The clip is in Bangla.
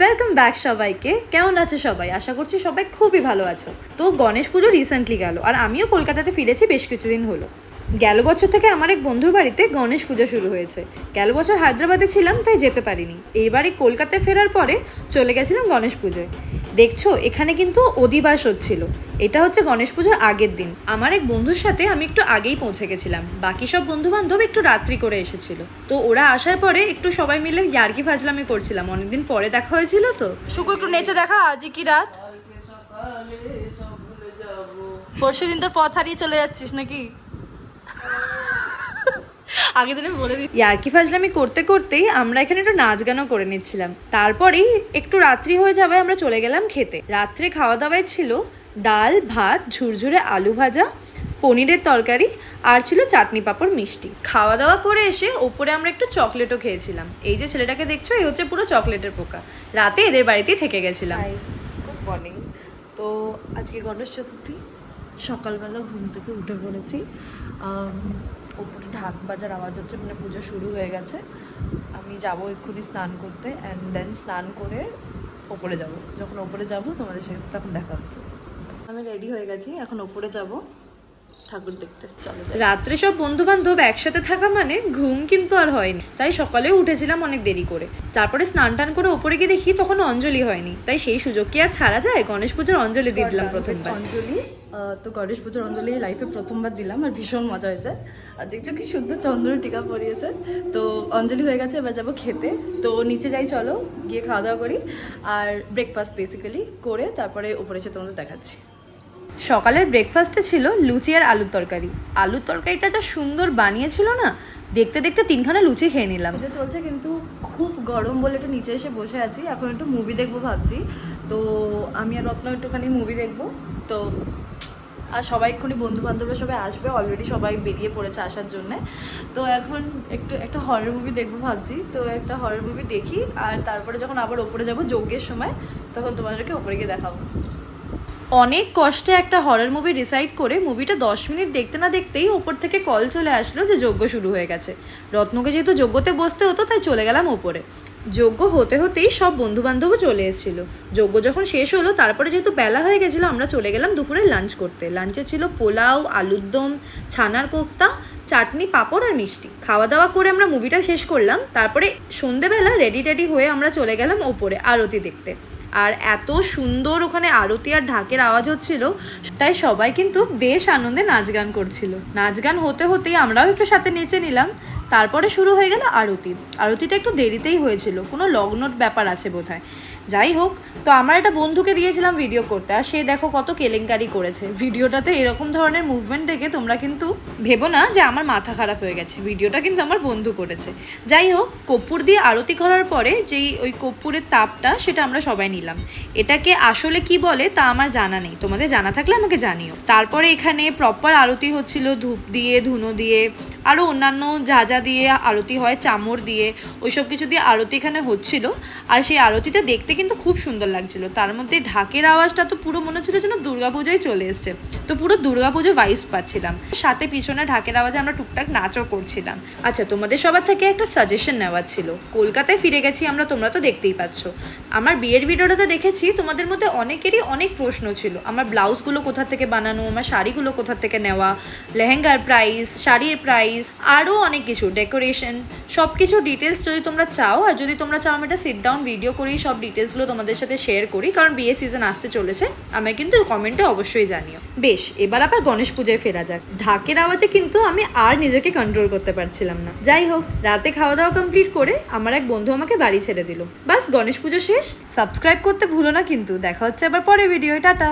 ওয়েলকাম ব্যাক সবাইকে। কেমন আছে সবাই? আশা করছি সবাই খুবই ভালো আছো। তো গণেশ পুজো রিসেন্টলি গেল, আর আমিও কলকাতাতে ফিরেছি বেশ কিছুদিন হলো। গেল বছর থেকে আমার এক বন্ধুর বাড়িতে গণেশ পুজো শুরু হয়েছে। গেল বছর হায়দ্রাবাদে ছিলাম, তাই যেতে পারিনি। এইবারে কলকাতায় ফেরার পরে চলে গেছিলাম গণেশ পুজোয়। দেখছ, এখানে কিন্তু অধিবাস হচ্ছিল। এটা হচ্ছে গণেশ পুজোর আগের দিন। আমার এক বন্ধুর সাথে আমি একটু আগেই পৌঁছে গেছিলাম। বাকি সব বন্ধু বান্ধব একটু রাত্রি করে এসেছিল। তো ওরা আসার পরে একটু সবাই মিলে ইয়ার্কি ফাজলামি করছিলাম। অনেকদিন পরে দেখা হয়েছিল তো। শুকু, একটু নেচে দেখা, আজই কি রাত? পরশু দিন তোর পথ হারিয়ে চলে যাচ্ছিস নাকি? আগে দিনে বলে দিই ইয়ার্কি ফাজলামি করতে করতেই আমরা এখানে একটু নাচ গানও করে নিচ্ছিলাম। তারপরেই একটু রাত্রি হয়ে যাবে আমরা চলে গেলাম খেতে। রাত্রে খাওয়া দাওয়ায় ছিল ডাল ভাত ঝুরঝুরে আলু ভাজা পনিরের তরকারি আর ছিল চাটনি পাঁপড় মিষ্টি। খাওয়া দাওয়া করে এসে ওপরে আমরা একটু চকলেটও খেয়েছিলাম। এই যে ছেলেটাকে দেখছ এই হচ্ছে পুরো চকলেটের পোকা। রাতে এদের বাড়িতেই থেকে গেছিলাম। Good morning. তো আজকে গণেশ চতুর্থী। সকালবেলা ঘুম থেকে উঠে পড়েছি। ওপরে ঢাক বাজার আওয়াজ হচ্ছে মানে পুজো শুরু হয়ে গেছে। আমি যাব এক্ষুনি স্নান করতে অ্যান্ড দেন স্নান করে ওপরে যাব। যখন ওপরে যাব, তোমাদের সাথে তখন দেখা হচ্ছে। আমি রেডি হয়ে গেছি, এখন ওপরে যাব। ঠাকুর দেখতে চলে যাই রাত্রে সব বন্ধু বান্ধব একসাথে থাকা মানে ঘুম কিন্তু আর হয়নি। তাই সকালেও উঠেছিলাম অনেক দেরি করে। তারপরে স্নান টান করে ওপরে গিয়ে দেখি তখন অঞ্জলি হয়নি। তাই সেই সুযোগ কি আর ছাড়া যায়? গণেশ পুজোর অঞ্জলি দিয়ে দিলাম প্রথমবার। অঞ্জলি তো গণেশ পুজোর অঞ্জলি লাইফে প্রথমবার দিলাম আর ভীষণ মজা হয়েছে। আর দেখছ কি শুদ্ধ চন্দ্র টিকা পরিয়েছে তো অঞ্জলি হয়ে গেছে এবার যাব খেতে। তো নিচে যাই চলো গিয়ে খাওয়া দাওয়া করি। আর ব্রেকফাস্ট বেসিক্যালি করে তারপরে উপরে এসে তোমাদের দেখাচ্ছি। সকালের ব্রেকফাস্টে ছিল লুচি আর আলুর তরকারি। আলুর তরকারিটা যা সুন্দর বানিয়েছিল না, দেখতে দেখতে তিনখানা লুচি খেয়ে নিলাম। পুজো চলছে কিন্তু খুব গরম বলে একটু নিচে এসে বসে আছি, এখন একটু মুভি দেখব ভাবছি। তো আমি আর রত্ন একটুখানি মুভি দেখব। তো, আর সবাই এক্ষুনি বন্ধু বান্ধবরা সবাই আসবে অলরেডি সবাই বেরিয়ে পড়েছে আসার জন্যে। তো এখন একটু, একটা হরর মুভি দেখব ভাবছি। তো একটা হরর মুভি দেখি, আর তারপরে যখন আবার ওপরে যাব যজ্ঞের সময়, তখন তোমাদেরকে ওপরে গিয়ে দেখাবো। অনেক কষ্টে একটা হরর মুভি ডিসাইড করে মুভিটা দশ মিনিট দেখতে না দেখতেই ওপর থেকে কল চলে আসলো যে যজ্ঞ শুরু হয়ে গেছে। রত্নকে যেহেতু যজ্ঞতে বসতে হতো, তাই চলে গেলাম ওপরে। যজ্ঞ হতে হতেই সব বন্ধু বান্ধবও চলে এসেছিল। যজ্ঞ যখন শেষ হলো, তারপরে যেহেতু বেলা হয়ে গেছিল, আমরা চলে গেলাম দুপুরে লাঞ্চ করতে। লাঞ্চে ছিল পোলাও, আলুর দম, ছানার কোফতা, চাটনি, পাঁপড় আর মিষ্টি। খাওয়া দাওয়া করে আমরা মুভিটা শেষ করলাম। তারপরে সন্ধেবেলা রেডি টেডি হয়ে আমরা চলে গেলাম ওপরে, আরতি দেখতে। আর এত সুন্দর ওখানে আরতি আর ঢাকের আওয়াজ হচ্ছিল, তাই সবাই কিন্তু বেশ আনন্দে নাচ গান করছিল। নাচ গান হতে হতেই আমরাও একটু সাথে নেচে নিলাম। তারপরে শুরু হয়ে গেল আরতি। আরতিটা একটু দেরিতেই হয়েছিল, কোনো লগ্নর ব্যাপার আছে বোধহয়। যাই হোক, তো আমার একটা বন্ধুকে দিয়েছিলাম ভিডিও করতে, আর সে দেখো কত কেলেঙ্কারি করেছে। ভিডিওটাতে এরকম ধরনের মুভমেন্ট দেখে তোমরা কিন্তু ভেবো না যে আমার মাথা খারাপ হয়ে গেছে। ভিডিওটা কিন্তু আমার বন্ধু করেছে। যাই হোক, কর্পূর দিয়ে আরতি করার পরে যেই ওই কর্পূরের তাপটা সেটা আমরা সবাই নিলাম। এটাকে আসলে কি বলে তা আমার জানা নেই। তোমাদের জানা থাকলে আমাকে জানিও। তারপরে এখানে প্রপার আরতি হচ্ছিল ধূপ দিয়ে, ধুনো দিয়ে আরও অন্যান্য যা যা দিয়ে, আরতি হয়, চামর দিয়ে, ওইসব কিছু দিয়ে আরতি এখানে হচ্ছিল। আর সেই আরতিটা দেখতে কিন্তু খুব সুন্দর লাগছিল। তার মধ্যে ঢাকের আওয়াজটা তো পুরো মনে হচ্ছিল যেন দুর্গাপূজায় চলে এসছে। তো পুরো দুর্গাপুজো ভাইস পাচ্ছিলাম। সাথে পিছনে ঢাকের আওয়াজে আমরা টুকটাক নাচও করছিলাম। আচ্ছা তোমাদের সবার থেকে একটা সাজেশন নেওয়ার ছিল। কলকাতায় ফিরে গেছি আমরা, তোমরা তো দেখতেই পাচ্ছ। আমার বিয়ের ভিডিওটাতে দেখেছি, তোমাদের মধ্যে অনেকেরই অনেক প্রশ্ন ছিল। আমার ব্লাউজগুলো কোথা থেকে বানানো, আমার শাড়িগুলো কোথা থেকে নেওয়া, লেহেঙ্গার প্রাইস শাড়ির প্রাইস আরও অনেক কিছু। ডেকোরেশন সব কিছু ডিটেলস যদি তোমরা চাও, আর যদি তোমরা চাও আমি একটা সিট ডাউন ভিডিও করি, সব ডিটেলসগুলো তোমাদের সাথে শেয়ার করি, কারণ বিয়ে সিজন আসতে চলেছে, আমায় কিন্তু কমেন্টে অবশ্যই জানিও। বেশ, এবার আবার গণেশ পুজোয় ফেরা যাক। ঢাকের আওয়াজে কিন্তু আমি আর নিজেকে কন্ট্রোল করতে পারছিলাম না। যাই হোক, রাতে খাওয়া দাওয়া কমপ্লিট করে আমার এক বন্ধু আমাকে বাড়ি ছেড়ে দিল। বাস, গণেশ পুজো শেষ। সাবস্ক্রাইব করতে ভুলো না কিন্তু। দেখা হচ্ছে আবার পরে ভিডিও টাটা।